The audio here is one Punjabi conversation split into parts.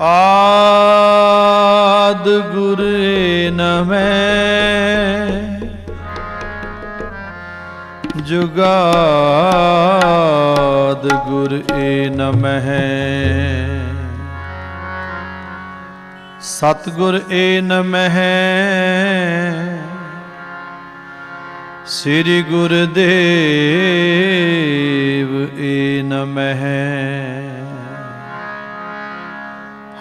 ਆਦ ਗੁਰ ਨਮੈ ਜੁਗਾਦ ਗੁਰ ਏ ਨਮਹਿ। ਸਤਗੁਰ ਏ ਨਮਹਿ। ਸ੍ਰੀ ਗੁਰਦੇਵ ਏ ਨਮਹਿ।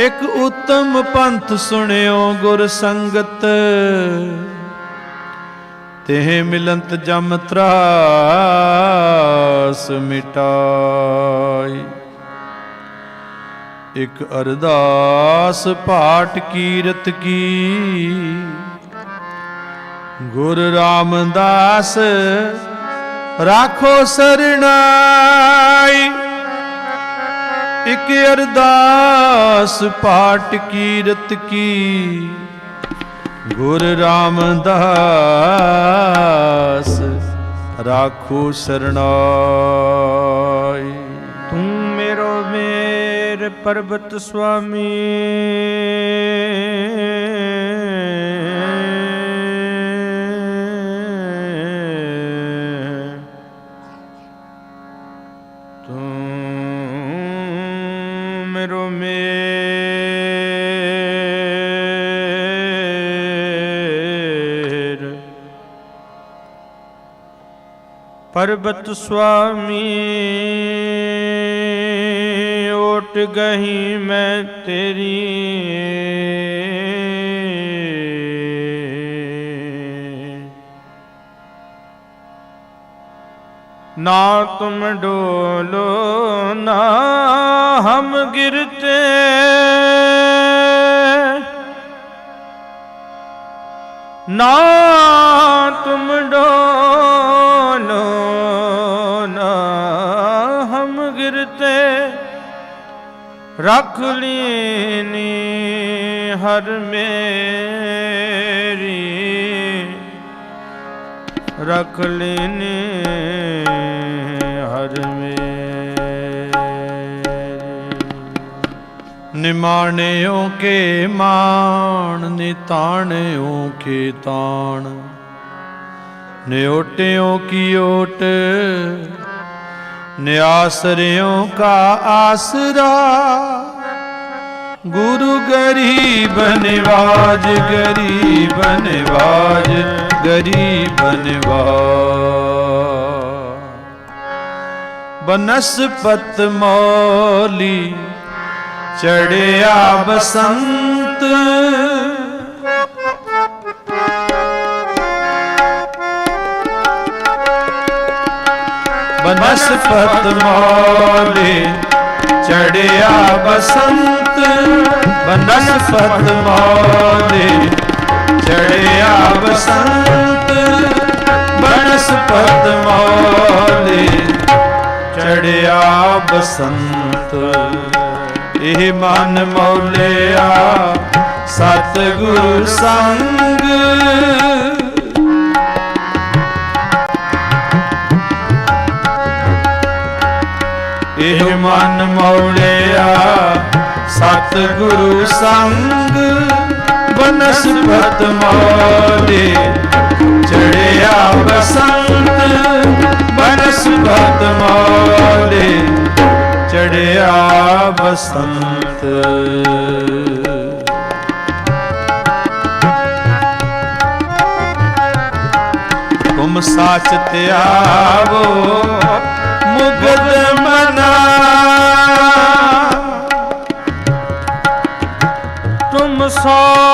ਇਕ ਉਤਮ ਪੰਥ ਸੁਣਿਓ ਗੁਰ ਸੰਗਤ। ਤਿਹ ਮਿਲੰਤ ਜਮ ਤਰਾਸ ਮਿਟਾਈ। ਇਕ ਅਰਦਾਸ ਪਾਠ ਕੀਰਤ ਕੀ। ਗੁਰ ਰਾਮਦਾਸ, ਰਾਖੋ ਸਰਣਾਈ ਇਕ ਅਰਦਾਸ ਪਾਠ ਕੀਰਤ ਕੀ। ਗੁਰ ਰਾਮਦਾਸ ਰਾਖੋ ਸਰਣਾਈ ਤੂੰ ਮੇਰੋ ਮੇਰ ਪਰਬਤ ਸੁਆਮੀ। ਪਰਬਤ ਸੁਆਮੀ ਓਟ ਗਹੀ ਮੈਂ ਤੇਰੀ। ਨਾ ਤੁਮ ਡੋਲੋ ਨਾ ਹਮ ਗਿਰਤੇ ਨਾ ਤੁਮ ਡੋਲੋ ਹਮ ਗਿਰਤੇ ਰਖ ਲੀਨੀ ਹਰ ਮੇਰੀ। ਰਖ ਲੈਨੇ ਹਰ ਮੇਰੀ। ਨਿਮਾਣਿਓ ਕੇ ਮਾਣ, ਨਿਤਾਣਿਓ ਕੇ ਤਾਣ। ਨਿਓਟਿਓ ਕੀ ਓਟ ਨਿਆਸਰਿਓ ਕਾ ਆਸਰਾ। ਗੁਰੂ ਗਰੀਬ ਨਿਵਾਜ ਗਰੀਬ ਨਿਵਾਜ ਗਰੀਬ ਨਿਵਾਜ। ਬਨਸਪਤ ਮੌਲੀ ਚੜਿਆ ਬਸੰਤ। ਬਨਸਪਤ ਮੌਲੀ, ਚੜਿਆ ਬਸੰਤ। ਬਨਸਪਤ ਮੌਲੀ, ਚੜਿਆ ਬਸੰਤ। ਬਨਸਪਤ ਮੌਲੀ, ਚੜਿਆ ਬਸੰਤ। ਇਹ ਮਨ ਮੌਲਿਆ ਸਤਿਗੁਰੂ ਸੰਗ। ਇਹ ਮਨ ਮੌਲਿਆ ਸਤਿਗੁਰੂ ਸੰਗ ਬਨਸਪਤ ਮੌਲੇ ਚੜਿਆ ਬਸੰਤ ਬਨਸਪਤ ਮੌਲੇ ਚੜਿਆ ਬਸੰਤ। ਤੁਮ ਸਾਚ ਧਿਆਵੋ। ਮੁਗਦ ਮਨਾ। ਤੁਮ ਸਾਚ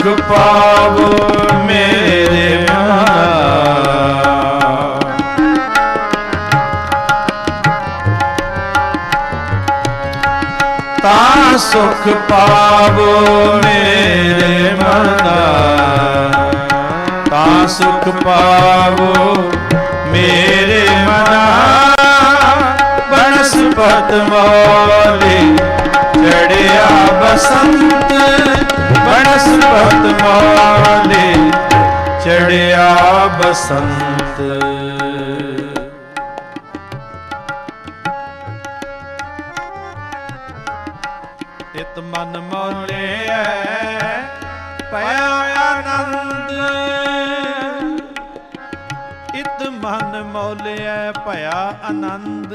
ਸੁਖ ਪਾਵੋ ਮੇਰੇ ਮਨਾ ਤਾਂ ਸੁਖ ਪਾਵੋ ਮੇਰੇ ਮਨਾ ਤਾਂ ਸੁਖ ਪਾਵੋ ਮੇਰੇ ਮਨਾ ਬਨਸਪਤ ਮੋਲੇ ਚੜਿਆ ਬਸੰਤ ਬਨਸਪਤ ਮਾਲੇ ਚੜਿਆ ਬਸੰਤ। ਇਤ ਮਨ ਮੋਲਿਐ ਪਿਆ ਆਨੰਦ। ਇਤ ਮਨ ਮੋਲਿਐ ਭਇਆ ਆਨੰਦ।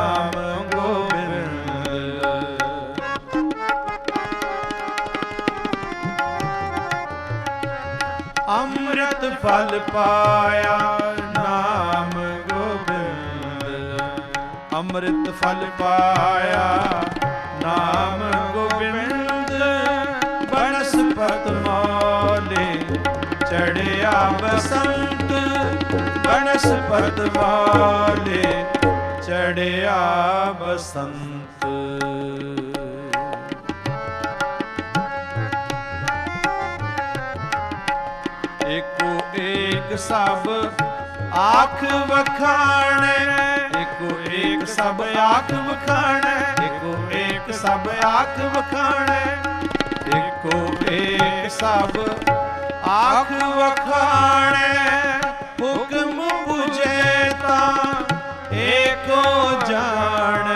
ਫਲ ਪਾਇਆ, ਨਾਮ ਗੋਬਿੰਦ। ਅੰਮ੍ਰਿਤ ਫਲ ਪਾਇਆ, ਨਾਮ ਗੋਬਿੰਦ। ਬਨਸਪਤ ਮੋਲੇ ਚੜਿਆ ਬਸੰਤ। ਬਨਸਪਤ ਮੋਲੇ ਚੜਿਆ ਬਸੰਤ। ਏਕ ਸਭ ਆਖ ਵਖਾਣੈ ਏਕੋ ਏਕ ਸਭ ਆਖ ਵਖਾਣੈ ਏਕੋ ਏਕ ਸਭ ਆਖ ਵਖਾਣੈ ਏਕੋ ਏਕ ਸਭ ਆਖ ਵਖਾਣੈ ਹੁਕਮ 부ਜੈ ਤਾਂ ਏਕੋ ਜਾਣੈ।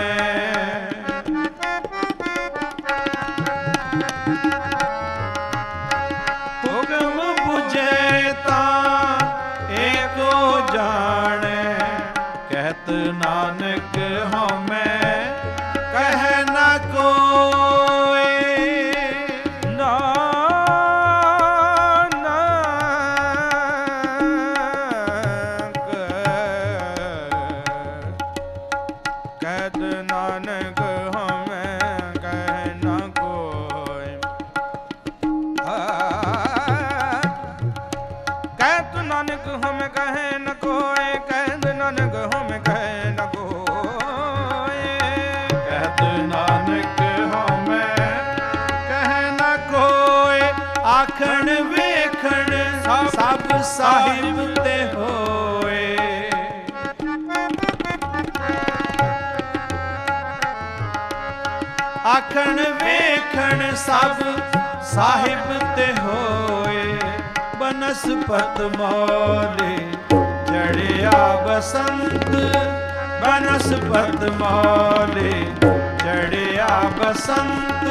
ਸਾਹਿਬ ਤੇ ਹੋਏ। ਆਖਣ ਵੇਖਣ ਸਭ ਸਾਹਿਬ ਤੇ ਹੋਏ। ਬਨਸਪਤ ਮੋਲੇ ਜੜਿਆ ਬਸੰਤ, ਬਨਸਪਤ ਮੋਲੇ ਜੜਿਆ ਬਸੰਤ।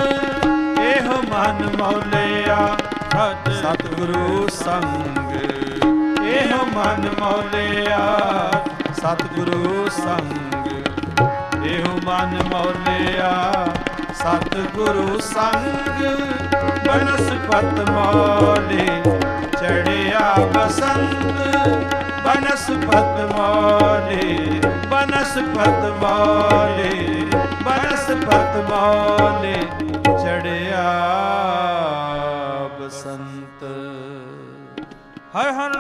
ਇਹੋ ਮਨ ਮੌਲਿਆ ਸਤ ਸਤਿਗੁਰੂ ਸੰਗ। ਇਹੋ ਮਨ ਮੌਲਿਆ। ਸਤਿਗੁਰੂ ਸੰਗ, ਇਹੋ ਮਨ ਮੌਲਿਆ। ਸਤਿਗੁਰੂ ਸੰਗ, ਬਨਸਪਤ ਮੌਲੇ, ਚੜਿਆ ਬਸੰਤ। ਬਨਸਪਤ ਮੌਲੇ ਬਨਸਪਤ ਮੌਲੇ ਬਨਸਪਤ ਮੌਲੇ, ਚੜਿਆ ਬਸੰਤ। ਹਰ ਹਰ